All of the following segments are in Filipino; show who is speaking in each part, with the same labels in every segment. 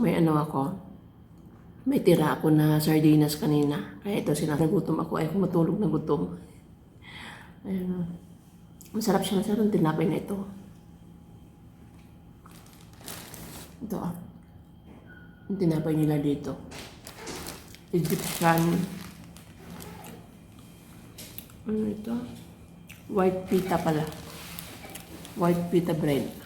Speaker 1: may ano ako, may tira ako na sardinas kanina. Kaya ito, sinagutom ako. Ko matulog na gutom. Ayun. Masarap siya. Masarap ang tinapay na ito. Ito ah. Ang tinapay nila dito. Egyptian. Ano ito? White pita pala. White pita bread.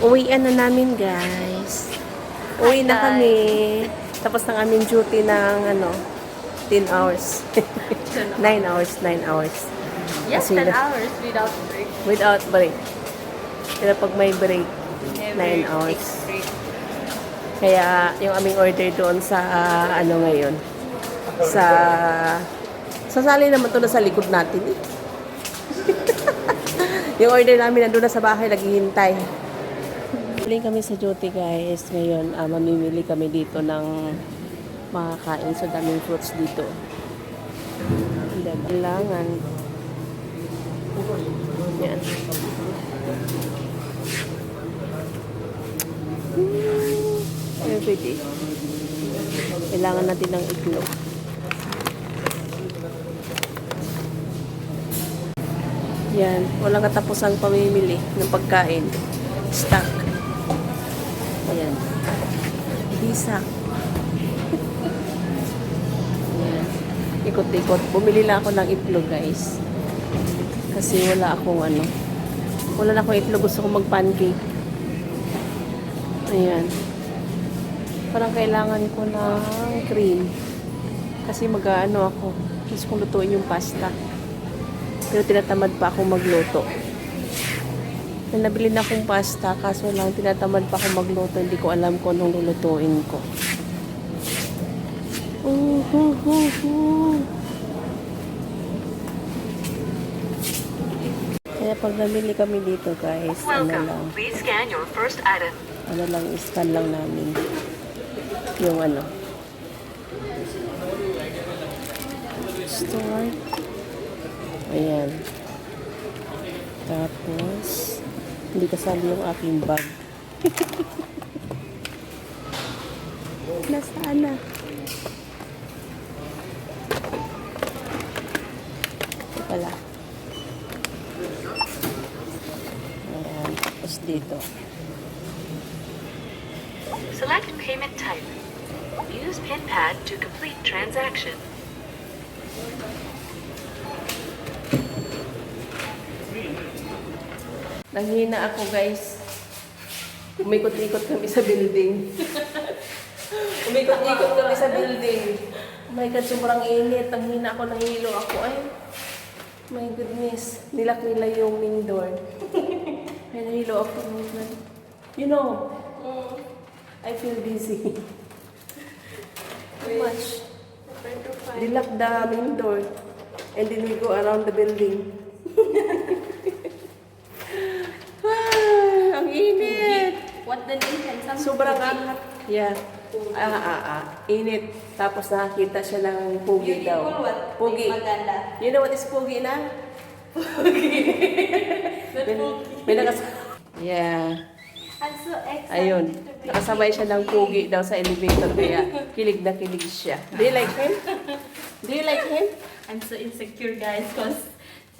Speaker 1: Uwian na namin, guys. Uwi na kami. Tapos ng aming duty ng ano, 10 hours. 9 hours, 9 hours.
Speaker 2: Yes,
Speaker 1: Kasi
Speaker 2: 10
Speaker 1: na-
Speaker 2: hours without break.
Speaker 1: Without break. Pero pag may break,
Speaker 2: Every
Speaker 1: 9 hours.
Speaker 2: break.
Speaker 1: Kaya yung aming order doon sa ah, ano ngayon, sa sasali naman to na sa likod natin eh. yung order namin nandun na sa bahay, naghihintay. Galing kami sa duty guys. Ngayon, ah, mamimili kami dito ng makakain sa daming fruits dito. Kailangan. Yan. Everyday. Kailangan natin ng itlog. Yan. Walang katapusang pamimili ng pagkain. Stock. Ayan. Bisa. Ayan. Ikot-ikot. Bumili lang ako ng itlog, guys. Kasi wala akong ano. Wala na akong itlog. Gusto kong mag-pancake. Ayan. Parang kailangan ko ng cream. Kasi mag-ano ako. Gusto kong lutuin yung pasta. Pero tinatamad pa akong magluto. May nabili na akong pasta, kaso lang tinatamad pa akong magluto. Hindi ko alam kung anong lulutuin ko. Uh, uh, uh, uh. Kaya pag namili kami dito guys, ano lang,
Speaker 3: Welcome. Please scan your first item.
Speaker 1: ano lang, scan lang namin yung ano. Store. Ayan. Tapos, hindi kasali yung aking bag. Nasaan na? Ito pala. Ayan. Tapos dito.
Speaker 3: Select payment type. Use PIN pad to complete transaction.
Speaker 1: Nanghina ako guys. Umikot-ikot kami sa building. Umikot-ikot kami sa building. Oh my God, sobrang init. Ang hina ako, nahilo ako. Ay, my goodness. Nilak nila yung main door. Ay, nahilo ako. Oh. You know, I feel dizzy. Too much. Lock the main door. And then we go around the building. Ah, ang init.
Speaker 2: Some
Speaker 1: Sobrang angat. Yeah. Ah, ah, ah. Init. Tapos nakakita siya ng pugi daw.
Speaker 2: Beautiful what?
Speaker 1: Pugi.
Speaker 2: Maganda.
Speaker 1: You know what is pugi na?
Speaker 2: Not
Speaker 1: May,
Speaker 2: pogi.
Speaker 1: may. Yeah.
Speaker 2: I'm so excited
Speaker 1: Ayun. Nakasabay siya ng pugi daw sa elevator kaya kilig na kilig siya. Do you like him? Do you like him?
Speaker 2: I'm so insecure guys because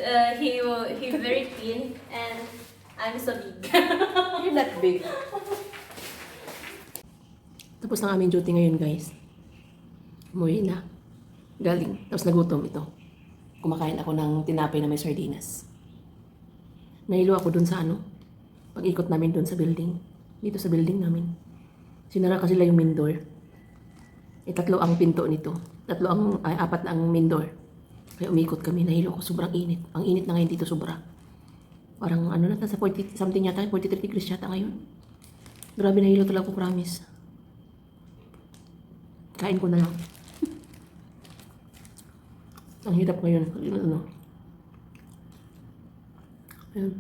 Speaker 2: uh, he he's very thin and I'm so big.
Speaker 1: You're not big. Tapos ang aming duty ngayon, guys. Umuwi na. Galing. Tapos nagutom ito. Kumakain ako ng tinapay na may sardinas. Nahilo ako dun sa ano. Pag-ikot namin dun sa building. Dito sa building namin. Sinara kasi sila yung main door. Eh, tatlo ang pinto nito. Tatlo ang, ay, apat na ang main door. Kaya umikot kami. Nahilo ako. Sobrang init. Ang init na ngayon dito sobra. Parang ano na, nasa 40 something yata, 43 degrees yata ngayon. Grabe nahilo talaga ko, promise. Kain ko na lang. Ang hirap ngayon. Ano. Ayun.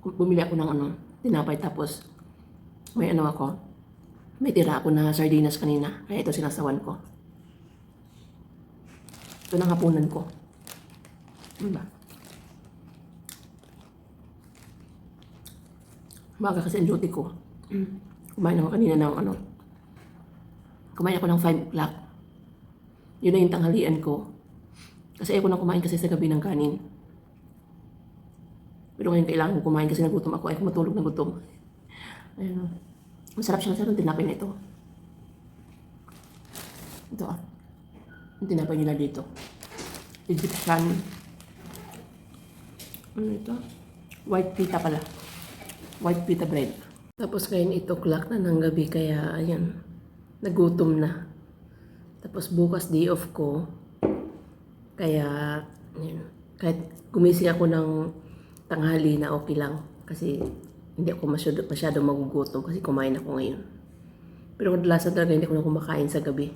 Speaker 1: Bumili ako ng ano, tinapay tapos may ano ako, may tira ako na sardinas kanina. Kaya ito sinasawan ko. Ito ng hapunan ko. Ano Umaga kasi ang duty ko. Kumain ako kanina ng ano. Kumain ako ng 5 o'clock. Yun na yung tanghalian ko. Kasi ayoko na kumain kasi sa gabi ng kanin. Pero ngayon kailangan ko kumain kasi nagutom ako. Ayoko matulog na gutom. Ayun. Masarap siya masarap yung tinapay na ito. Ito ah. Yung tinapay nila dito. Egyptian. Ano ito? White pita pala. White pita bread. Tapos ngayon 8 o'clock na ng gabi kaya ayan. Nagutom na. Tapos bukas day off ko. Kaya ayan. Kahit gumising ako ng tanghali na okay lang. Kasi hindi ako masyado, masyado magugutom kasi kumain ako ngayon. Pero kadalasan talaga hindi ako na kumakain sa gabi.